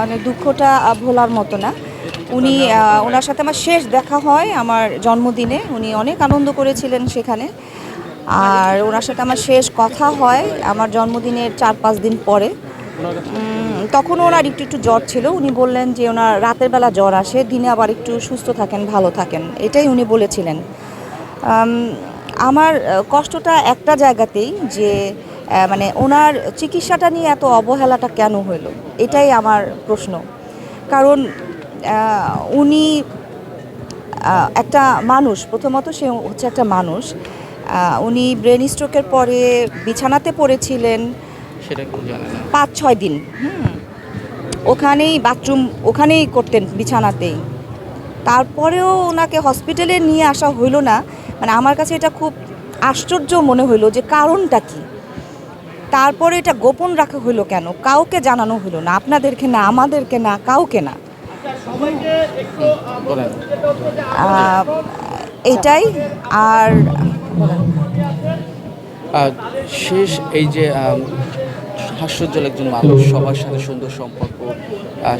মানে দুঃখটা ভোলার মতো না। উনি ওনার সাথে আমার শেষ দেখা হয় আমার জন্মদিনে। উনি অনেক আনন্দ করেছিলেন সেখানে। আর ওনার সাথে আমার শেষ কথা হয় আমার জন্মদিনের চার পাঁচ দিন পরে। তখন ওনার একটু একটু জ্বর ছিল। উনি বললেন যে ওনার রাতের বেলা জ্বর আসে, দিনে আবার একটু সুস্থ থাকেন, ভালো থাকেন। এটাই উনি বলেছিলেন। আমার কষ্টটা একটা জায়গাতেই যে মানে ওনার চিকিৎসাটা নিয়ে এত অবহেলাটা কেন হলো এটাই আমার প্রশ্ন। কারণ উনি একটা মানুষ প্রথমত সে হচ্ছে একটা মানুষ। উনি ব্রেন স্ট্রোকের পরে বিছানাতে পড়েছিলেন পাঁচ ছয় দিন। হুম। ওখানেই বাথরুম ওখানেই করতেন বিছানাতেই। তারপরেও ওনাকে হসপিটালে নিয়ে আসা হইল না। মানে আমার কাছে এটা খুব আশ্চর্য মনে হইল যে কারণটা কি? তারপরে এটা গোপন রাখা হইল কেন? কাউকে জানানো হইল না, আপনাদেরকে না, আমাদেরকে না, কাউকে না? এটাই, আর শেষ এই যে হাস্যজ্জ্বল একজন মানুষ, সবার সাথে সুন্দর সম্পর্ক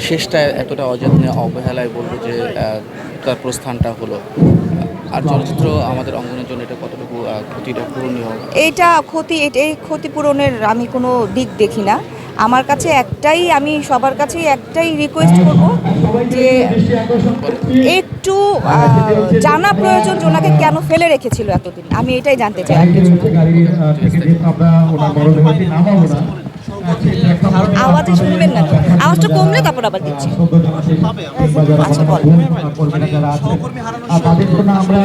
শেষটা এতটা অযত্নে অবহেলায় বলব যে তার প্রস্থানটা হলো। আর চলচ্চিত্র আমাদের অঙ্গনের জন্য এটা কতটুকু ক্ষতিটা পূরণীয়? এইটা ক্ষতি এই ক্ষতিপূরণের আমি কোনো দিক দেখি না। আমার কাছে একটাই আমি সবার কাছেই একটাই রিকোয়েস্ট করব যে একটু জানা প্রয়োজন যে ওনাকে কেন ফেলে রেখেছিল এতদিন। আমি এটাই জানতে চাই। আর কিছু আওয়াজে শুনবেন না আওয়াজটা কমলে তারপর আবার দিচ্ছি। আচ্ছা, বল। তাদের আমরা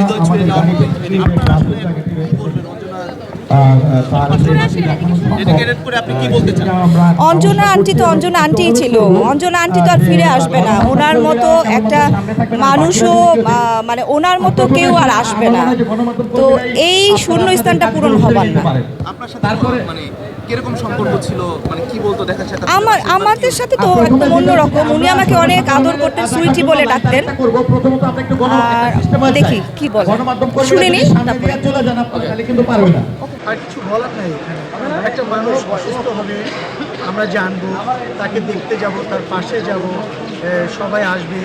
অঞ্জনা আন্টি তো অঞ্জনা আন্টিই ছিল। অঞ্জনা আন্টি তো আর ফিরে আসবে না। ওনার মতো একটা মানুষও মানে ওনার মতো কেউ আর আসবে না। তো এই শূন্য স্থানটা পূরণ হবার না। আমার আমাদের সাথে তো একদম অন্যরকম। উনি আমাকে অনেক আদর করতেন সুইটি বলে ডাকতেন। দেখি কি বলে? শুনে নিই তারপরে আর কিছু বলার নাই একটা মানুষ অসুস্থ হলে আমরা জানব তাকে দেখতে যাব তার পাশে যাব সবাই আসবে।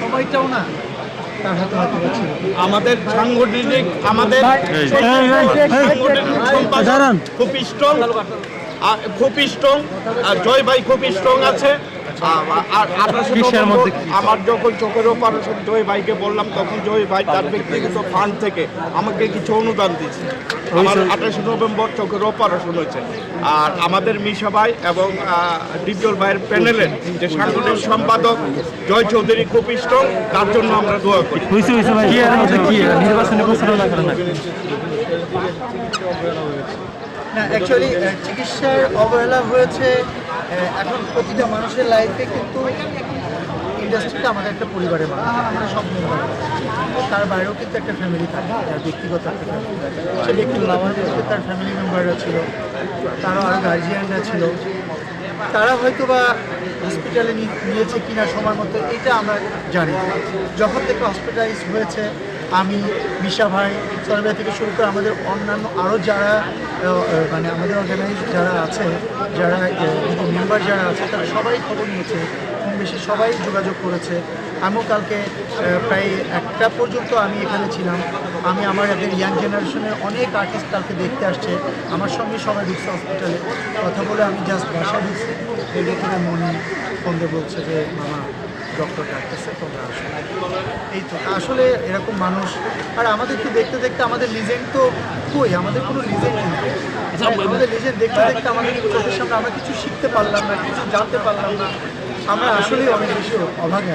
সবাইটাও না আমাদের সাংগঠনিক আমাদের খুব স্ট্রং খুব স্ট্রং আর জয় ভাই খুব স্ট্রং আছে। আমার যখন চোখের অপারেশন জয় ভাইকে বললাম তখন জয় ভাই তার ব্যক্তিগত ফান্ড থেকে আমাকে কিছু অনুদান দিয়েছে। আমার আঠাশে নভেম্বর চোখের অপারেশন হয়েছে। আর আমাদের মিশা ভাই এবং ডিপজল ভাইয়ের প্যানেলের যে সাংগঠনিক সম্পাদক জয় চৌধুরী খুব স্ট্রং তার জন্য আমরা দোয়া করি। অ্যাকচুয়ালি চিকিৎসার অবহেলা হয়েছে এখন প্রতিটা মানুষের লাইফে কিন্তু ইন্ডাস্ট্রিটা আমাদের একটা পরিবারের মানুষ, আমরা সব মেম্বার তার বাইরেও কিন্তু একটা ফ্যামিলি থাকে তার ব্যক্তিগত একটা ফ্যামিলি সে ব্যক্তিগত family তার ফ্যামিলি মেম্বাররা ছিল, তারও আরও গার্জিয়ানরা ছিল। তারা হয়তো বা হসপিটালে নিয়েছে কিনা সময় মতো, এটা আমরা জানি যখন থেকে হসপিটালাইজ হয়েছে, আমি, মিশা ভাই সরবে থেকে শুরু করে আমাদের অন্যান্য আরও যারা মানে আমাদের অর্গানাইজ যারা আছে, যারা মেম্বার যারা আছে, তারা সবাই খবর নিয়েছে, কম বেশি সবাই যোগাযোগ করেছে। আমিও কালকে প্রায় একটা পর্যন্ত আমি এখানে ছিলাম। আমি আমার এদের ইয়াং জেনারেশনের অনেক আর্টিস্ট কালকে দেখতে আসছে। আমার সঙ্গে সবাই ঢুকছে হসপিটালে কথা বলে আমি জাস্ট বাসা ঢুকছি। ভেতরে মনি, ফোন বলছে যে, মামা ডক্টর ডাকতেছে তোমরা আসো। এই তো আসলে এরকম মানুষ আর আমাদেরকে দেখতে দেখতে আমাদের লিজেন্ড তো কই আমাদের কোনো লিজেন্ড নেই। আমাদের লিজেন্ড দেখতে দেখতে আমাদের চোখের সামনে আমরা কিছু শিখতে পারলাম না কিছু জানতে পারলাম না। আমরা আসলেই অনেক বেশি অভাগে